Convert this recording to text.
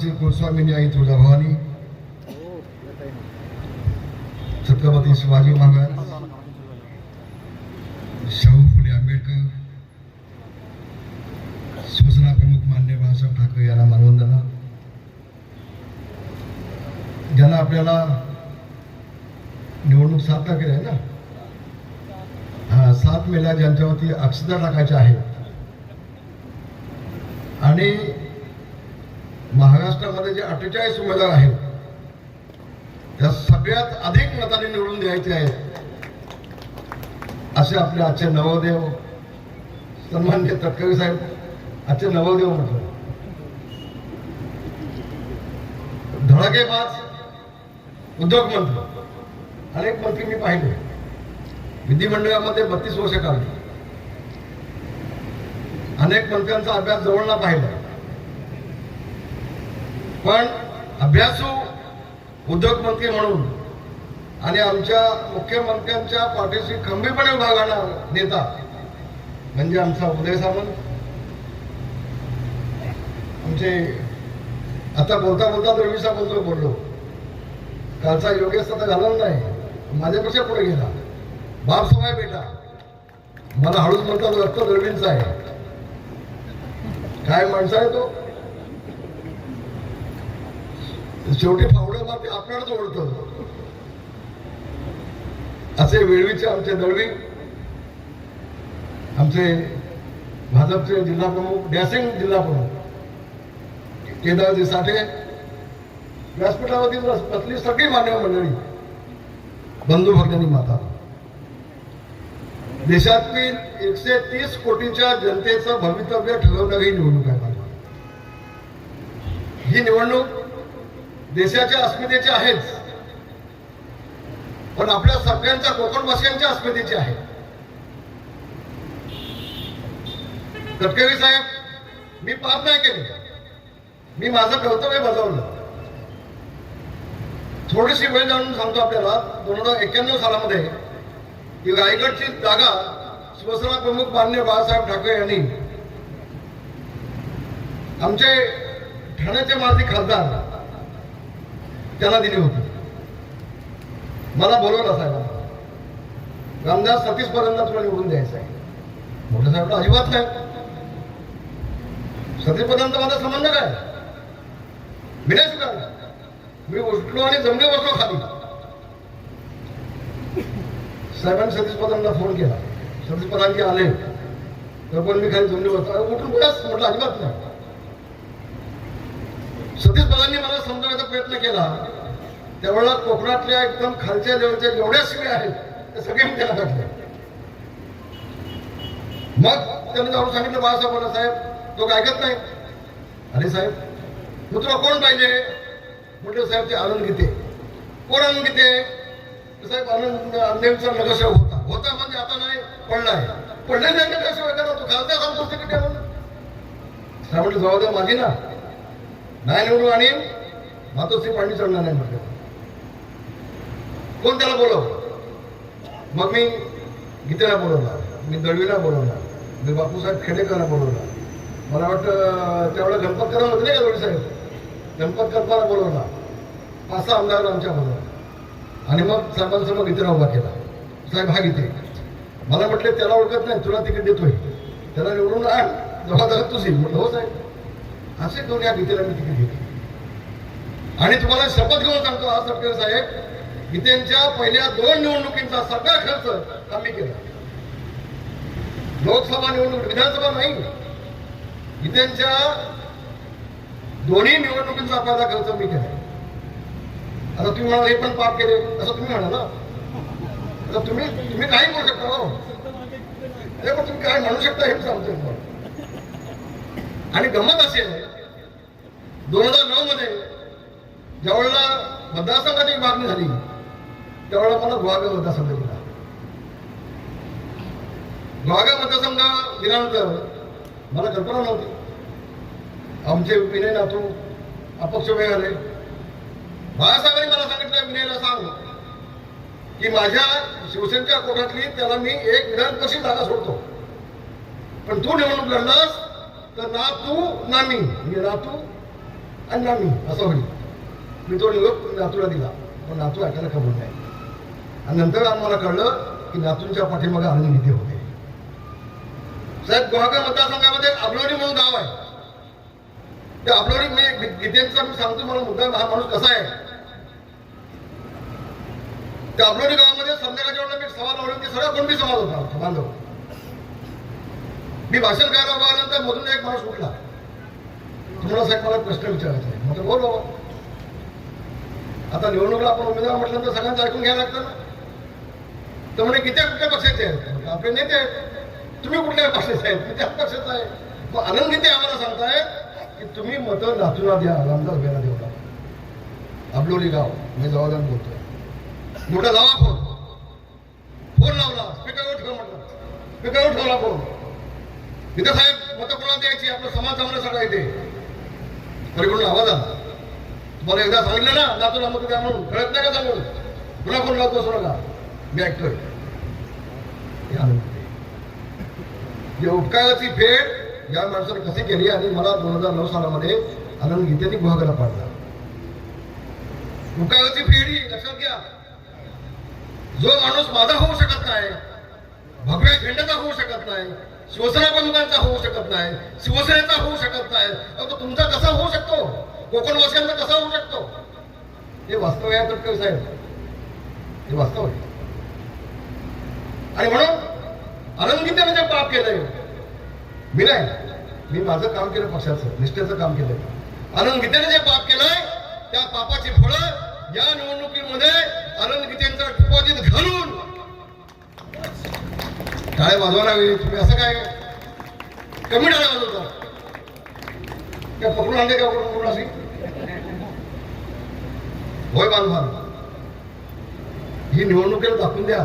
श्री गोस्वामींनी आई तुळजाभवानी छत्रपती शिवाजी महाराज शाहू फुले आंबेडकर शिवसेना प्रमुख मान्य बाळासाहेब ठाकरे यांना मानवंदना ज्यांना आपल्याला निवडणूक सात तारखेला आहे ना? हा सात मेला ज्यांच्यावरती अक्षता टाकायच्या आहेत. आणि महाराष्ट्रामध्ये जे अठ्ठेचाळीस उमेदवार आहेत त्या सगळ्यात अधिक मताने निवडून द्यायचे आहेत असे आपले आजचे नवोदेव सन्मान्य तटकरी साहेब आजचे नवोदेव म्हटलं धडाकेबाज उद्योग मंत्री. अनेक मंत्री मी पाहिले. विधिमंडळामध्ये बत्तीस वर्ष काढली. अनेक मंत्र्यांचा अभ्यास जवळला पाहिला. पण अभ्यासू उद्योगमंत्री म्हणून आणि आमच्या मुख्यमंत्र्यांच्या पाठीशी खंबीरपणे उभा नेता म्हणजे आमचा उदय सामंत. आमचे आता बोलता बोलता रवी सामंत बोललो. कालचा योगेश आता झाला नाही. माझ्यापेक्षा पुढे गेला. बाप सवाय बेटा. मला हळूच म्हणतात रक्त रवींचा आहे. काय माणसा आहे तो? शेवटी फावडं मारते आपल्यालाच ओळखत असे वेळीचे आमचे दळवी आमचे भाजपचे जिल्हा प्रमुख डॅसिंग जिल्हा प्रमुख केदारजी साठे व्यासपीठावरती बसली सगळी मान्य मंडळी बंधू भगिनी माता. देशातील एकशे तीस कोटीच्या जनतेचं भवितव्य ठरवणारी ही निवडणूक आहे. ही निवडणूक देशाच्या अस्मितेची आहेच पण आपल्या सगळ्यांच्या कोकणवासियांच्या अस्मितेची आहे गडकरी साहेब मी पाप नाही केली. मी माझं कर्तव्य बजावलं. थोडीशी वेळ जाणून सांगतो आपल्याला दोन हजार एक्क्याण्णव सालामध्ये ही रायगडची जागा शिवसेना प्रमुख मान्य बाळासाहेब ठाकरे यांनी आमचे ठाण्याचे माजी खासदार त्यांना दिली होती. मला बोलवलं साहेब रामदास सतीश पर्यंत तुला निवडून द्यायचं आहे. मोठ्या साहेब अजिबात नाही. सतीश पर्यंत माझा संबंध काय? मी नाही स्वीकारला. मी उठलो आणि जमले बसलो खाली. साहेबांनी सतीश पदांना फोन केला. सतीश पदांचे आले. तर पण मी खाली जमले बसलो. उठून बस. म्हटलं अजिबात नाही. सतीश बाबांनी मला समजवण्याचा प्रयत्न केला. त्यावेळेला कोकणातल्या एकदम खालच्या लेवलच्या जेवढ्या शिव्या आहेत त्या सगळे मी त्याला टाकले मग त्याने जाऊन सांगितलं बाळासाहेबांना साहेब तो ऐकत नाही? अरे साहेब मग तुला कोण पाहिजे? म्हटलं साहेब ते आनंद गीते कोण आनंद गीते साहेब आनंद आनंदचा नगरसेवक होता. होता म्हणजे आता नाही पडला आहे. पडले नाही नगरसेवक करा तो खालचा सांगतो तिकडे म्हणून? साहेब म्हटलं जबाबदार माझी ना. नाही निवडून आणि मातोश्री पाणी चढणार नाही म्हटलं कोण त्याला बोलव मग मी गीतेला बोलवला मी दळवीला बोलवला मी बापूसाहेब खेडेकरला बोलवला मला वाटतं त्यावेळेला गणपतकरांना होते नाही का दळवी साहेब गणपत करताना बोलवला पाच सहा आमदार आमच्या बरोबर आणि मग साहेबांसमोर गीतेला उभा केला. साहेब हा गीते मला म्हटले त्याला ओळखत नाही तुला तिकीट देतोय. त्याला निवडून आण. जबाबदार तुझी म्हटलं हो साहेब. असे करून या गीतेला मी तिकीट घेतली. आणि तुम्हाला शपथ घेऊन सांगतो आज सरकार साहेब गीतेंच्या पहिल्या दोन निवडणुकींचा सगळा खर्च आम्ही केला. लोकसभा निवडणूक विधानसभा नाही. गीतेंच्या दोन्ही निवडणुकींचा पहिला खर्च मी केला. आता तुम्ही म्हणाल हे पण पाप केले. असं तुम्ही म्हणाल. ना आता तुम्ही तुम्ही काही करू शकता हो. पण तुम्ही काय म्हणू शकता हे सांगतो आणि गमत असेल दोन हजार नऊ मध्ये ज्यावेळेला मतदारसंघाची मागणी झाली त्यावेळेला मला गुहागर मतदारसंघ दिला. गुहागर मतदारसंघ दिल्यानंतर मला कल्पना नव्हती. आमचे विनय नातू अपक्ष वेळ आले बाळासाहेबांनी मला सांगितलं विनयला सांग की माझ्या शिवसेनेच्या कोटातली त्याला मी एक विधान कशी जागा सोडतो. पण तू निवडणूक लढलास तर ना तू ना मी म्हणजे ना तू आणि आम्ही मी असं होईल मी तो निरोप नातूला दिला. पण नातू ऐकायला खबर नाही. आणि नंतर आम्हाला कळलं की नातूंच्या पाठीमागे आनंद गीते होते. साहेब गुहागर मतदारसंघामध्ये अबलोरी म्हणून गाव आहे. त्या अबलोरी मी गीतेंचा मी सांगतो मला मुद्दा हा माणूस कसा आहे? त्या अबलोरी गावामध्ये संध्याकाळच्या वेळेला मी सवाल लावली होती सगळा कुणबी समाज होता? बांधव मी भाषण करायला उभा आल्यानंतर मधून एक माणूस उठला. तुम्हाला साहेब मला प्रश्न विचारायचा आहे. म्हटलं बोल बाबा. आता निवडणुकीला आपण उमेदवार म्हटल्यानंतर सगळ्यांचं ऐकून घ्यायला लागतं ना. तर म्हणे किती कुठल्या पक्षाचे आहेत? आपले नेते आहेत. तुम्ही कुठल्या पक्षाचे आहेत? मी त्याच पक्षाचा आहे. मग आनंद नेते आम्हाला सांगताय की तुम्ही मतं नातूला द्या रामदास बेला देवला. अबलोली गाव मी जवळ बोलतोय. मोठा लावा फोन. फोन लावला स्पीकरवर ठेव म्हटलं. स्पीकरवर ठेवला फोन. इथं साहेब मतं कोणाला द्यायची? आपलं समाज चांगलं सगळं इथे. तरी कोण आवाज आला तुम्हाला एकदा सांगितलं ना नातूला मत द्या म्हणून? कळत नाही का सांगून पुन्हा फोन लावतो सोडा नका मी ऐकतोय या उपकाराची फेड या माणसाने कशी केली आणि मला दोन हजार नऊ सालामध्ये आनंद गीतेने गुहागरा पाडला. उपकाराची फेड ही लक्षात घ्या. जो माणूस माझा होऊ शकत नाही भगव्या झेंड्याचा होऊ शकत नाही शिवसेना बंधुकांचा होऊ शकत नाही शिवसेनेचा होऊ शकत नाही. तो तुमचा कसा होऊ शकतो? कोकणवासियांचा कसा होऊ शकतो? हे वास्तव आहे तटकरे साहेब. हे वास्तव आहे. आणि म्हणून आनंदीतेने जे पाप केलंय. मी नाही. मी माझं काम केलं पक्षाचं निष्ठेचं काम केलंय. आनंदगीतेनं जे पाप केलंय त्या पापाची फळं या निवडणुकीमध्ये आनंद डिपॉझिट घालून काय वाजवायला वेळी तुम्ही असं काय कमी डाळ्या वाजवता? काय पकडून आणले का पकडून असे होय बांधवा ही निवडणुकीला दाखवून द्या.